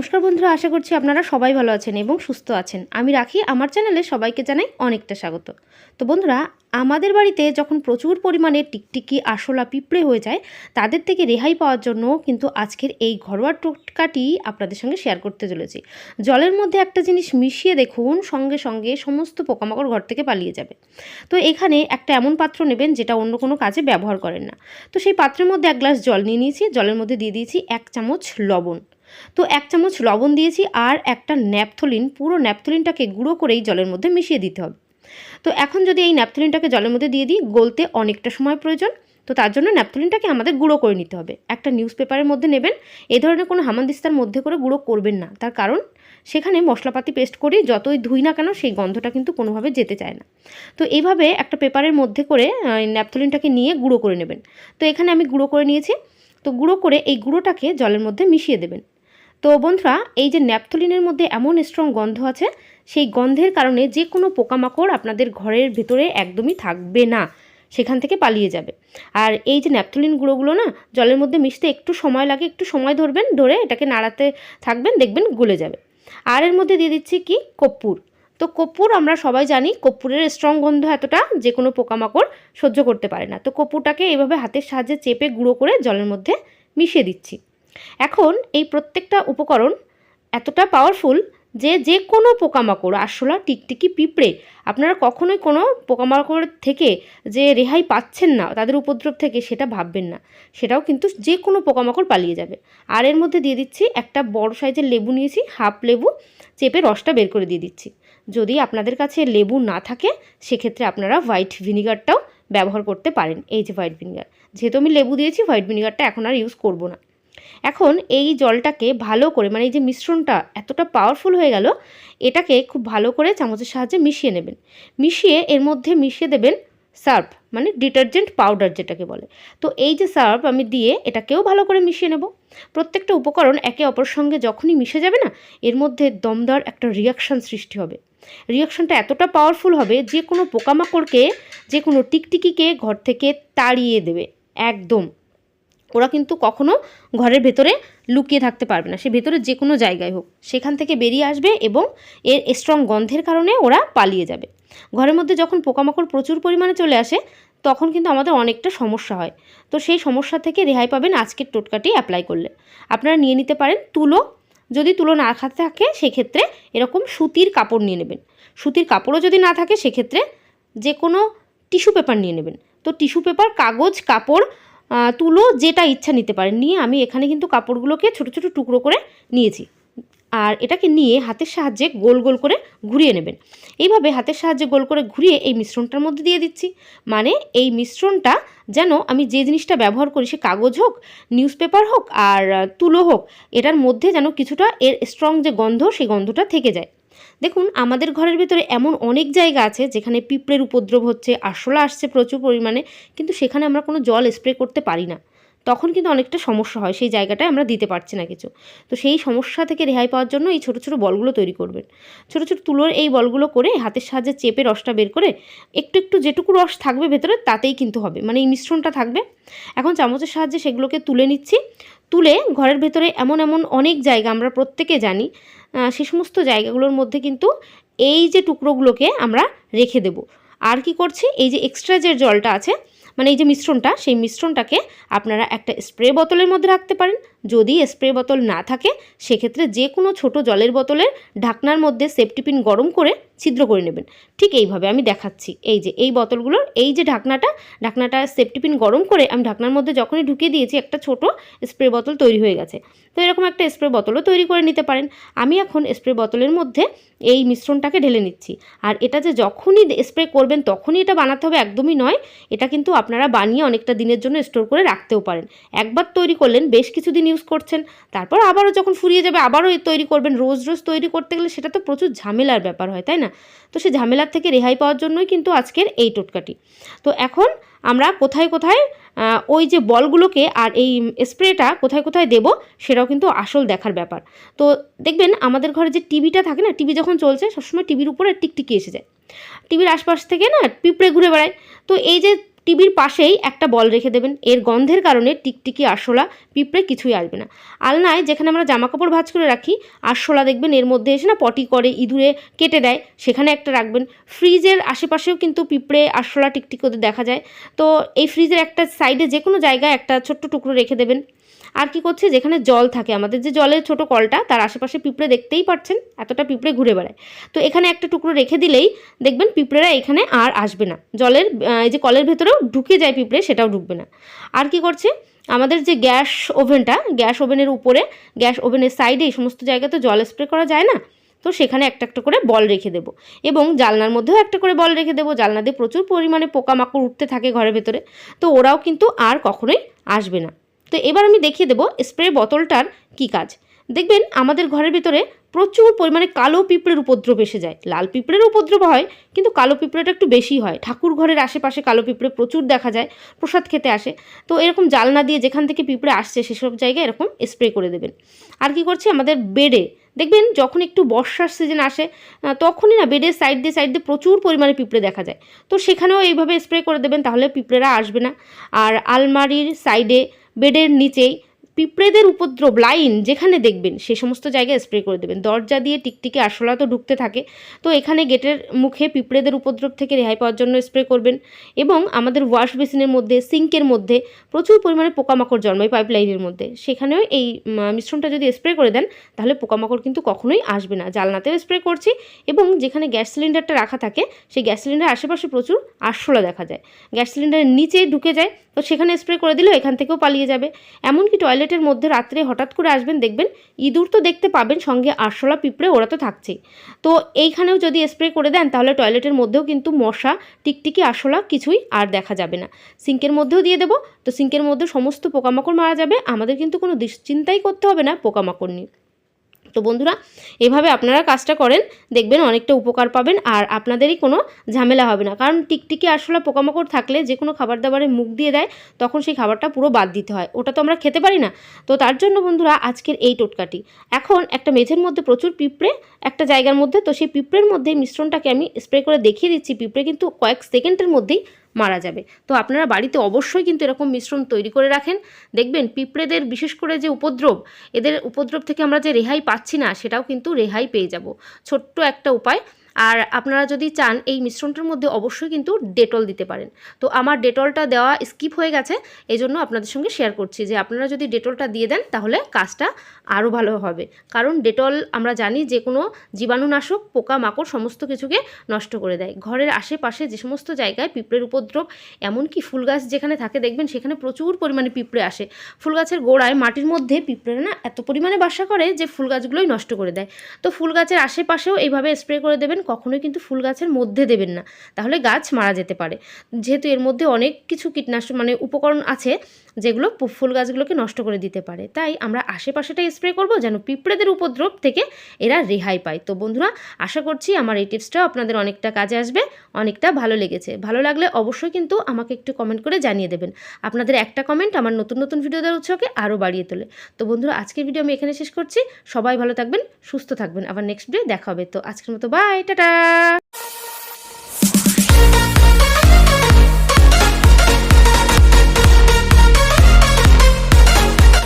নমস্কার বন্ধুরা, আশা করছি আপনারা সবাই ভালো আছেন এবং সুস্থ আছেন। আমি রাখি, আমার চ্যানেলে সবাইকে জানাই অনেকটা স্বাগত। তো বন্ধুরা, আমাদের বাড়িতে যখন প্রচুর পরিমাণে টিকটিকি, আরশোলা, পিঁপড়ে হয়ে যায়, তাদের থেকে রেহাই পাওয়ার জন্য কিন্তু আজকের এই ঘরোয়া টোটকাটি আপনাদের সঙ্গে শেয়ার করতে চলেছি। জলের মধ্যে একটা জিনিস মিশিয়ে দেখুন, সঙ্গে সঙ্গে সমস্ত পোকামাকড় ঘর থেকে পালিয়ে যাবে। তো এখানে একটা এমন পাত্র নেবেন যেটা অন্য কোনো কাজে ব্যবহার করেন না। তো সেই পাত্রের মধ্যে এক গ্লাস জল নিয়ে নিয়েছি, জলের মধ্যে দিয়ে দিয়েছি এক চামচ লবণ। তো এক চামচ লবণ দিয়েছি আর একটা ন্যাপথলিন, পুরো ন্যাপথলিনটাকে গুঁড়ো করেই জলের মধ্যে মিশিয়ে দিতে হবে। তো এখন যদি এই ন্যাপথলিনটাকে জলের মধ্যে দিয়ে দিই, গলতে অনেকটা সময় প্রয়োজন, তো তার জন্য ন্যাপথলিনটাকে আমাদের গুঁড়ো করে নিতে হবে। একটা নিউজ পেপারের মধ্যে নেবেন এই ধরনের কোনো হামানদিস্তার মধ্যে করে গুঁড়ো করবেন না। তার কারণ, সেখানে মশলাপাতি পেস্ট করে যতই ধুই না কেন, সেই গন্ধটা কিন্তু কোনোভাবে যেতে চায় না। তো এইভাবে একটা পেপারের মধ্যে করে ন্যাপথলিনটাকে নিয়ে গুঁড়ো করে নেবেন। তো এখানে আমি গুঁড়ো করে নিয়েছি। তো গুঁড়ো করে এই গুঁড়োটাকে জলের মধ্যে মিশিয়ে দেবেন। তো বন্ধুরা, এই যে ন্যাপথলিনের মধ্যে এমন স্ট্রং গন্ধ আছে, সেই গন্ধের কারণে যে কোনো পোকামাকড় আপনাদের ঘরের ভিতরে একদমই থাকবে না, সেখান থেকে পালিয়ে যাবে। আর এই যে ন্যাপথলিন গুঁড়োগুলো না, জলের মধ্যে মিশতে একটু সময় লাগে, একটু সময় ধরবেন, ধরে এটাকে নাড়াতে থাকবেন, দেখবেন গলে যাবে। আর এর মধ্যে দিয়ে দিচ্ছি কি? কর্পূর। তো কর্পূর আমরা সবাই জানি, কর্পূরের স্ট্রং গন্ধ এতটা যে কোনো পোকামাকড় সহ্য করতে পারে না। তো কপ্পুরটাকে এইভাবে হাতের সাহায্যে চেপে গুঁড়ো করে জলের মধ্যে মিশিয়ে দিচ্ছি। এখন এই প্রত্যেকটা উপকরণ এতটা পাওয়ারফুল যে যে কোনো পোকামাকড়, আরশোলা, টিকটিকি, পিঁপড়ে, আপনারা কখনোই কোনো পোকামাকড় থেকে যে রেহাই পাচ্ছেন না, তাদের উপদ্রব থেকে সেটা ভাববেন না। সেটাও কিন্তু যে কোনো পোকামাকড় পালিয়ে যাবে। আর এর মধ্যে দিয়ে দিচ্ছি একটা বড় সাইজের লেবু নিয়েছি, হাফ লেবু চেপে রসটা বের করে দিয়ে দিচ্ছি। যদি আপনাদের কাছে লেবু না থাকে, সেক্ষেত্রে আপনারা হোয়াইট ভিনিগারটাও ব্যবহার করতে পারেন। এই যে হোয়াইট ভিনিগার, যেহেতু আমি লেবু দিয়েছি, হোয়াইট ভিনিগারটা এখন আর ইউজ করব না। এখন এই জলটাকে ভালো করে মানে এই যে মিশ্রণটা এতটা পাওয়ারফুল হয়ে গেল, এটাকে খুব ভালো করে চামচের সাহায্যে মিশিয়ে নেবেন। মিশিয়ে এর মধ্যে মিশিয়ে দেবেন সার্ফ মানে ডিটারজেন্ট পাউডার যেটাকে বলে। তো এই যে সার্ফ আমি দিয়ে এটাকেও ভালো করে মিশিয়ে নেব। প্রত্যেকটা উপকরণ একে অপর সঙ্গে যখনই মিশে যাবে না, এর মধ্যে দমদার একটা রিয়াকশান সৃষ্টি হবে। রিয়াকশানটা এতটা পাওয়ারফুল হবে, যে কোনো পোকামাকড়কে, যে কোনো টিকটিকিকে ঘর থেকে তাড়িয়ে দেবে, একদম। ওরা কিন্তু কখনো ঘরের ভেতরে লুকিয়ে থাকতে পারবে না। সে ভেতরে যে কোনো জায়গায় হোক। সেখান থেকে বেরিয়ে আসবে এবং এর স্ট্রং গন্ধের কারণে ওরা পালিয়ে যাবে। ঘরের মধ্যে যখন পোকামাকড় প্রচুর পরিমাণে চলে আসে, তখন কিন্তু আমাদের অনেকটা সমস্যা হয়। তো সেই সমস্যা থেকে রেহাই পাবেন আজকের টোটকাটি অ্যাপ্লাই করলে। আপনারা নিয়ে নিতে পারেন তুলো। যদি তুলো না থাকে, সেক্ষেত্রে এরকম সুতির কাপড় নিয়ে নেবেন। সুতির কাপড়ও যদি না থাকে, সেক্ষেত্রে যে কোনো টিস্যু পেপার নিয়ে নেবেন। তো টিস্যু পেপার, কাগজ, কাপড় তুলো যেটা ইচ্ছা নিতে পারেন। নিয়ে আমি এখানে কিন্তু কাপড়গুলোকে ছোট ছোট টুকরো করে নিয়েছি। আর এটাকে নিয়ে হাতের সাহায্যে গোল গোল করে ঘুরিয়ে নেবেন। এইভাবে হাতের সাহায্যে গোল করে ঘুরিয়ে এই মিশ্রণটার মধ্যে দিয়ে দিচ্ছি। মানে এই মিশ্রণটা যেন আমি যে জিনিসটা ব্যবহার করি, সে কাগজ হোক নিউজ পেপার হোক, আর তুলো হোক, এটার মধ্যে যেন কিছুটা এর স্ট্রং যে গন্ধ, সেই গন্ধটা থেকে যায়। দেখুন, আমাদের ঘরের ভিতরে এমন অনেক জায়গা আছে যেখানে পিঁপড়ের উপদ্রব হচ্ছে, আরশোলা আসছে প্রচুর পরিমাণে, কিন্তু সেখানে আমরা কোনো জল স্প্রে করতে পারি না। তখন কিন্তু অনেকটা সমস্যা হয়, সেই জায়গাটায় আমরা দিতে পারছি না কিছু। তো সেই সমস্যা থেকে রেহাই পাওয়ার জন্য এই ছোটো ছোটো বলগুলো তৈরি করবেন। ছোটো ছোটো তুলোর এই বলগুলো করে হাতের সাহায্যে চেপে রসটা বের করে একটু একটু যেটুকু রস থাকবে ভেতরে, তাতেই কিন্তু হবে। মানে এই মিশ্রণটা থাকবে। এখন চামচের সাহায্যে সেগুলোকে তুলে নিচ্ছি। তুলে ঘরের ভেতরে এমন এমন অনেক জায়গা আমরা প্রত্যেকে জানি সে সমস্ত জায়গাগুলোর মধ্যে কিন্তু এই যে টুকরোগুলোকে আমরা রেখে দেব। আর কি করছি? এই যে এক্সট্রা যে জলটা আছে মানে এই যে মিশ্রণটা, সেই মিশ্রণটাকে আপনারা একটা স্প্রে বোতলের মধ্যে রাখতে পারেন যদি স্প্রে বোতল না থাকে, সেক্ষেত্রে যে কোনো ছোট জলের বোতলের ঢাকনার মধ্যে সেফটিপিন গরম করে ছিদ্র করে নেবেন। ঠিক এইভাবে আমি দেখাচ্ছি। এই যে, এই বোতলগুলোর, এই যে ঢাকনাটা ঢাকনাটা সেফটিপিন গরম করে আমি ঢাকনার মধ্যে যখনই ঢুকিয়ে দিয়েছি, একটা ছোট স্প্রে বোতল তৈরি হয়ে গেছে। তো এরকম একটা স্প্রে বোতলও তৈরি করে নিতে পারেন। আমি এখন স্প্রে বোতলের মধ্যে এই মিশ্রণটাকে ঢেলে নিচ্ছি। আর এটা যে যখনই স্প্রে করবেন, তখনই এটা বানাতে হবে একদমই নয়। এটা কিন্তু আপনারা বানিয়ে অনেকটা দিনের জন্য স্টোর করে রাখতেও পারেন। একবার তৈরি করলেন, বেশ কিছুদিন ইউজ করছেন। তারপর আবারও যখন ফুরিয়ে যাবে, আবারও তৈরি করবেন। রোজ রোজ তৈরি করতে গেলে সেটা তো প্রচুর ঝামেলার ব্যাপার হয়, তাই না? তো সে ঝামেলার থেকে রেহাই পাওয়ার জন্যই কিন্তু আজকের এই টোটকাটি। তো এখন আমরা কোথায় কোথায় ওই যে বলগুলোকে আর এই স্প্রেটা কোথায় কোথায় দেব, সেটাও কিন্তু আসল দেখার ব্যাপার। তো দেখবেন আমাদের ঘরে যে টিভিটা থাকে না, টিভি যখন চলছে, সবসময় টিভির উপরে টিকটিকি এসে যায়। টিভির আশপাশ থেকে না পিঁপড়ে ঘুরে বেড়ায়। তো এই যে টিভির পাশেই একটা বল রেখে দেবেন। এর গন্ধের কারণে টিকটিকি আরশোলা পিঁপড়ে কিছুই আসবে না। আলনায় যেখানে আমরা জামা কাপড় ভাঁজ করে রাখি, আরশোলা দেখবেন এর মধ্যে এসে না পটি করে, ইঁদুরে কেটে দেয়। সেখানে একটা রাখবেন। ফ্রিজের আশেপাশেও কিন্তু পিঁপড়ে আরশোলা টিকটিকি ওদের দেখা যায়। তো এই ফ্রিজের একটা সাইডে যে কোনো জায়গায় একটা ছোট্ট টুকরো রেখে দেবেন। আর কি করছে? যেখানে জল থাকে। আমাদের যে জলের ছোট কলটা, তার আশেপাশে পিঁপড়ে দেখতেই পাচ্ছেন এতটা পিঁপড়ে ঘুরে বেড়ায়। তো এখানে একটা টুকরো রেখে দিলেই দেখবেন পিঁপড়েরা এখানে আর আসবে না। জলের এই যে কলের ভেতরেও ঢুকে যায় পিঁপড়ে, সেটাও ঢুকবে না। আর কি করছে? আমাদের যে গ্যাস ওভেনটা, গ্যাস ওভেনের উপরে, গ্যাস ওভেনের সাইডে এই সমস্ত জায়গাতে জল স্প্রে করা যায় না? তো সেখানে একটা একটা করে বল রেখে দেবো। এবং জালনার মধ্যেও একটা করে বল রেখে দেবো। জালনা দিয়ে প্রচুর পরিমাণে পোকামাকড় উঠতে থাকে ঘরের ভেতরে। তো ওরাও কিন্তু আর কখনোই আসবে না। তো এবার আমি দেখিয়ে দেবো স্প্রে বোতলটার কি কাজ। দেখবেন আমাদের ঘরের ভিতরে প্রচুর পরিমাণে কালো পিঁপড়ের উপদ্রব এসে যায়। লাল পিঁপড়ের উপদ্রব হয়, কিন্তু কালো পিঁপড়েটা একটু বেশি হয়। ঠাকুর ঘরের আশেপাশে কালো পিঁপড়ে প্রচুর দেখা যায়, প্রসাদ খেতে আসে। তো এরকম জালনা দিয়ে যেখান থেকে পিঁপড়ে আসছে সেসব জায়গায় এরকম স্প্রে করে দেবেন। আর কি করছে আমাদের বেডে, দেখবেন যখন একটু বর্ষার সিজন আসে তখনই না বেডের সাইড দিয়ে সাইড দিয়ে প্রচুর পরিমাণে পিঁপড়ে দেখা যায়। তো সেখানেও এইভাবে স্প্রে করে দেবেন, তাহলে পিঁপড়েরা আসবে না। আর আলমারির সাইডে বেডের নিচেই পিঁপড়েদের উপদ্রব লাইন যেখানে দেখবেন, সে সমস্ত জায়গায় স্প্রে করে দেবেন। দরজা দিয়ে টিকটিকি আরশোলা তো ঢুকতে থাকে। তো এখানে গেটের মুখে পিঁপড়েদের উপদ্রব থেকে রেহাই পাওয়ার জন্য স্প্রে করবেন এবং আমাদের ওয়াশ বেসিনের মধ্যে সিঙ্কের মধ্যে প্রচুর পরিমাণে পোকামাকড় জন্মায় পাইপ লাইনের মধ্যে। সেখানেও এই মিশ্রণটা যদি স্প্রে করে দেন, তাহলে পোকামাকড় কিন্তু কখনোই আসবে না। জালনাতেও স্প্রে করছি এবং যেখানে গ্যাস সিলিন্ডারটা রাখা থাকে, সেই গ্যাস সিলিন্ডার আশেপাশে প্রচুর আরশোলা দেখা যায়। গ্যাস সিলিন্ডারের নিচে ঢুকে যায়, তো সেখানে স্প্রে করে দিলেও এখান থেকেও পালিয়ে যাবে। এমনকি টয়লেটের মধ্যে রাত্রে হঠাৎ করে আসবেন, দেখবেন ইঁদুর তো দেখতে পাবেন সঙ্গে আরশোলা পিঁপড়ে, ওরা তো থাকছেই। তো এইখানেও যদি স্প্রে করে দেন, তাহলে টয়লেটের মধ্যেও কিন্তু মশা, টিকটিকি, আরশোলা কিছুই আর দেখা যাবে না। সিঙ্কের মধ্যেও দিয়ে দেবো, তো সিঙ্কের মধ্যে সমস্ত পোকামাকড় মারা যাবে, আমাদের কিন্তু কোনো দুশ্চিন্তাই করতে হবে না পোকামাকড় নিয়ে। তো বন্ধুরা, এভাবে আপনারা কাজটা করেন, দেখবেন অনেকটা উপকার পাবেন আর আপনাদেরই কোনো ঝামেলা হবে না। কারণ টিকটিকি আসলে পোকামাকড় থাকলে যে কোনো খাবার দাবারে মুখ দিয়ে দেয়, তখন সেই খাবারটা পুরো বাদ দিতে হয়। ওটা তো আমরা খেতে পারি না। তো তার জন্য বন্ধুরা, আজকের এই টোটকাটি। এখন একটা মেঝের মধ্যে প্রচুর পিঁপড়ে, একটা জায়গার মধ্যে, তো সেই পিঁপড়ের মধ্যে মিশ্রণটাকে আমি স্প্রে করে দেখিয়ে দিচ্ছি। পিঁপড়ে কিন্তু কয়েক সেকেন্ডের মধ্যেই মারা যাবে। তো আপনারা বাড়িতে অবশ্যই কিন্তু এরকম মিশ্রণ তৈরি করে রাখেন। দেখবেন পিঁপড়েদের বিশেষ করে যে উপদ্রব, এদের উপদ্রব থেকে আমরা যে রেহাই পাচ্ছি না, সেটাও কিন্তু রেহাই পেয়ে যাব। ছোট্ট একটা উপায় আর আপনারা যদি চান, এই মিশ্রণটার মধ্যে অবশ্যই কিন্তু ডেটল দিতে পারেন। তো আমার ডেটলটা দেওয়া স্কিপ হয়ে গেছে এই জন্য আপনাদের সঙ্গে শেয়ার করছি যে আপনারা যদি ডেটলটা দিয়ে দেন, তাহলে কাজটা আরও ভালো হবে। কারণ ডেটল আমরা জানি যে কোনো জীবাণুনাশক পোকা মাকড় সমস্ত কিছুকে নষ্ট করে দেয়। ঘরের আশেপাশে যে সমস্ত জায়গায় পিঁপড়ের উপদ্রব, এমনকি ফুল গাছ যেখানে থাকে, দেখবেন সেখানে প্রচুর পরিমাণে পিঁপড়ে আসে। ফুল গাছের গোড়ায় মাটির মধ্যে পিঁপড়েরা না, এত পরিমাণে বাসা করে যে ফুল গাছগুলোই নষ্ট করে দেয়। তো ফুল গাছের আশেপাশেও এইভাবে স্প্রে করে দেবেন কখনোই কিন্তু ফুল গাছের মধ্যে দেবেন না। তাহলে গাছ মারা যেতে পারে। যেহেতু এর মধ্যে অনেক কিছু কীটনাশক মানে উপকরণ আছে, যেগুলো ফুল গাছগুলোকে নষ্ট করে দিতে পারে। তাই আমরা আশেপাশেটা স্প্রে করব যেন পিঁপড়েদের উপদ্রব থেকে এরা রেহাই পায়। তো বন্ধুরা, আশা করছি আমার এই টিপসটাও আপনাদের অনেকটা কাজে আসবে, অনেকটা ভালো লেগেছে। ভালো লাগলে অবশ্যই কিন্তু আমাকে একটু কমেন্ট করে জানিয়ে দেবেন। আপনাদের একটা কমেন্ট আমার নতুন নতুন ভিডিও দেওয়ার উৎসাহকে আরও বাড়িয়ে তোলে। তো বন্ধুরা, আজকের ভিডিও আমি এখানে শেষ করছি। সবাই ভালো থাকবেন, সুস্থ থাকবেন। আবার নেক্সট ডে দেখা হবে। তো আজকের মতো বাই টাটা